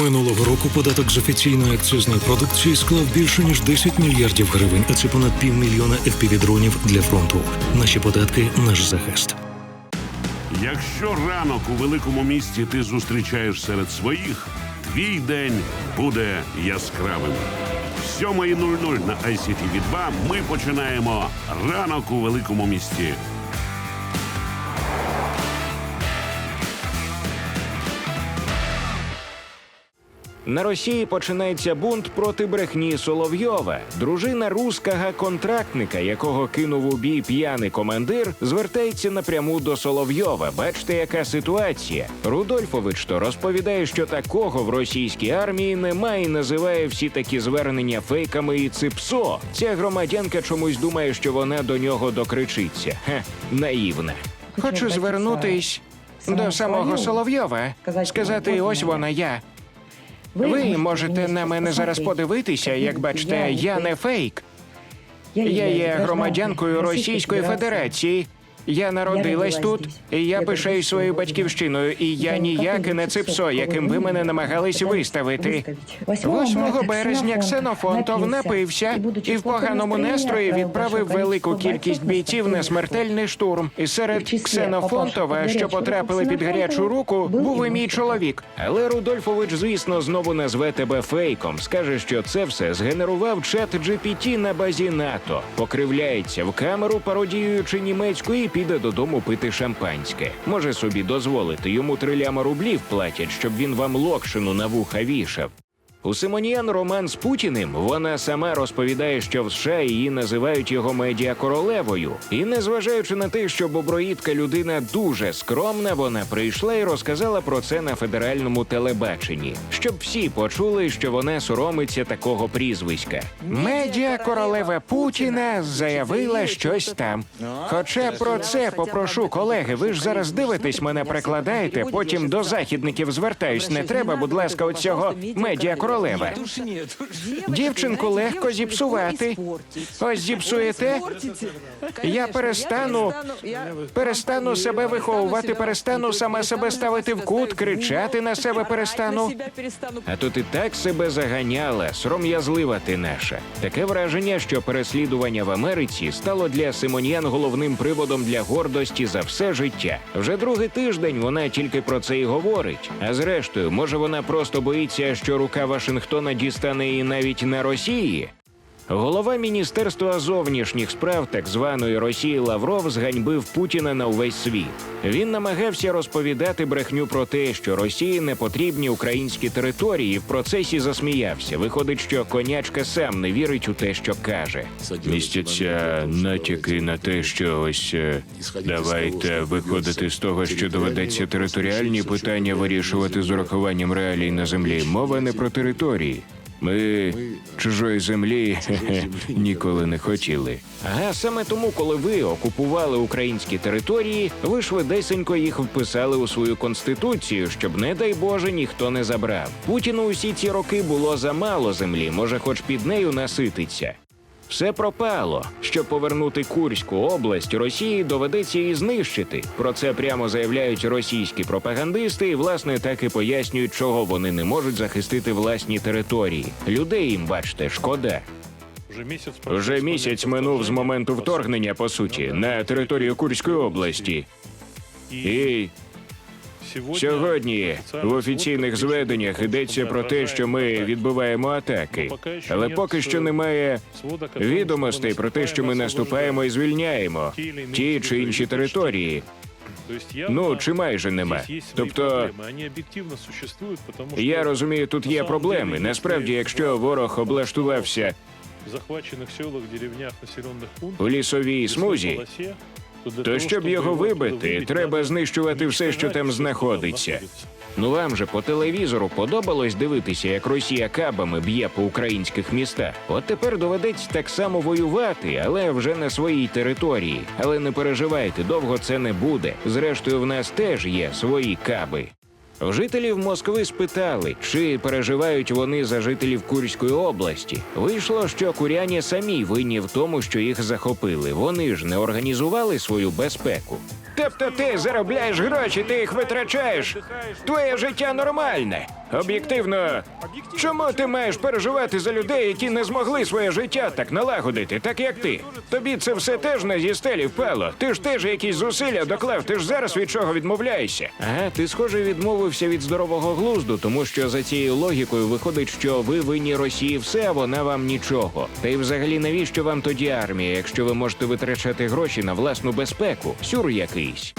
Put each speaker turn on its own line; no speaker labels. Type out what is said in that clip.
Минулого року податок з офіційної акцизної продукції склав більше ніж 10 мільярдів гривень, а це понад півмільйона FPV-дронів для фронту. Наші податки наш захист.
Якщо ранок у великому місті ти зустрічаєш серед своїх, твій день буде яскравим. З 7.00 на ICTV 2 ми починаємо ранок у великому місті.
На Росії починається бунт проти брехні Соловйова. Дружина рускага контрактника, якого кинув у бій п'яний командир, звертається напряму до Соловйова. Бачите, яка ситуація. Рудольфович то розповідає, що такого в російській армії немає і називає всі такі звернення фейками і ципсо. Ця громадянка чомусь думає, що вона до нього докричиться. Хе, наївна. Хочу звернутись до самого Соловйова, сказати, ось вона я. Ви можете на мене зараз подивитися, як бачите, я не фейк. Я є громадянкою Російської Федерації. Я народилась тут, і я пишаю своєю батьківщиною, і я ніяке не ципсо, яким ви мене намагались виставити. 8 березня Ксенофонтов напився і в поганому настрої відправив велику кількість бійців на смертельний штурм. І серед Ксенофонтова, що потрапили під гарячу руку, був і мій чоловік. Але Рудольфович, звісно, знову назве тебе фейком. Скаже, що це все згенерував чат GPT на базі НАТО. Покривляється в камеру, пародіюючи німецьку, і піде додому пити шампанське. Може собі дозволити йому три ляма рублів платять, щоб він вам локшину на вуха вішав. У Симоніан роман з Путіним вона сама розповідає, що в США її називають його медіа королевою. І незважаючи на те, що боброїдка людина дуже скромна, вона прийшла і розказала про це на федеральному телебаченні, щоб всі почули, що вона соромиться такого прізвиська. Медіа королева Путіна заявила щось там. Хоча про це попрошу колеги, ви ж зараз дивитесь, мене прикладаєте, потім до західників звертаюсь. Не треба, будь ласка, оцього медіа королева. Дівчинку легко зіпсувати. Ось зіпсуєте. Я перестану, перестану себе виховувати, перестану саме себе ставити в кут, кричати на себе перестану. А то ти так себе заганяла, сором'язлива ти наша. Таке враження, що переслідування в Америці стало для Симоньян головним приводом для гордості за все життя. Вже другий тиждень вона тільки про це і говорить. А зрештою, може, вона просто боїться, що рука Вашингтона дістане і навіть не Росії. Голова міністерства зовнішніх справ так званої Росії Лавров зганьбив Путіна на увесь світ. Він намагався розповідати брехню про те, що Росії не потрібні українські території. В процесі засміявся. Виходить, що конячка сам не вірить у те, що каже. Містяться натяки на те, що ось е, давайте виходити з того, що доведеться територіальні питання вирішувати з урахуванням реалій на землі. Мова не про території. Ми чужої землі ніколи не хотіли. А саме тому, коли ви окупували українські території, ви швидесенько їх вписали у свою конституцію, щоб, не дай Боже, ніхто не забрав. Путіну усі ці роки було замало землі, може, хоч під нею насититься. Все пропало. Щоб повернути Курську область, Росії доведеться її знищити. Про це прямо заявляють російські пропагандисти, і власне так і пояснюють, чого вони не можуть захистити власні території. Людей їм, бачите, шкода. Вже місяць минув з моменту вторгнення, по суті, на територію Курської області. І сьогодні в офіційних зведеннях йдеться про те, що ми відбиваємо атаки, але поки що немає відомостей про те, що ми наступаємо і звільняємо ті чи інші території.
Ну чи майже нема. Тобто
Я розумію, тут є проблеми. Насправді, якщо ворог облаштувався
захвачених селах, деревнях, населених пунктах
у лісовій смузі,
то щоб його вибити, треба знищувати все, що там знаходиться.
Ну вам же по телевізору подобалось дивитися, як Росія кабами б'є по українських містах. От тепер доведеться так само воювати, але вже на своїй території. Але не переживайте, довго це не буде. Зрештою, в нас теж є свої каби. Жителів Москви спитали, чи переживають вони за жителів Курської області. Вийшло, що куряні самі винні в тому, що їх захопили. Вони ж не організували свою безпеку. Тобто ти заробляєш гроші, ти їх витрачаєш. Твоє життя нормальне. Об'єктивно, чому ти маєш переживати за людей, які не змогли своє життя так налагодити, так як ти? Тобі це все теж не зі стелі впало. Ти ж теж якісь зусилля доклав, ти ж зараз від чого відмовляєшся. Ага, ти схоже відмовився від здорового глузду, тому що за цією логікою виходить, що ви винні Росії все, а вона вам нічого. Та й взагалі навіщо вам тоді армія, якщо ви можете витрачати гроші на власну безпеку? Сюр якийсь.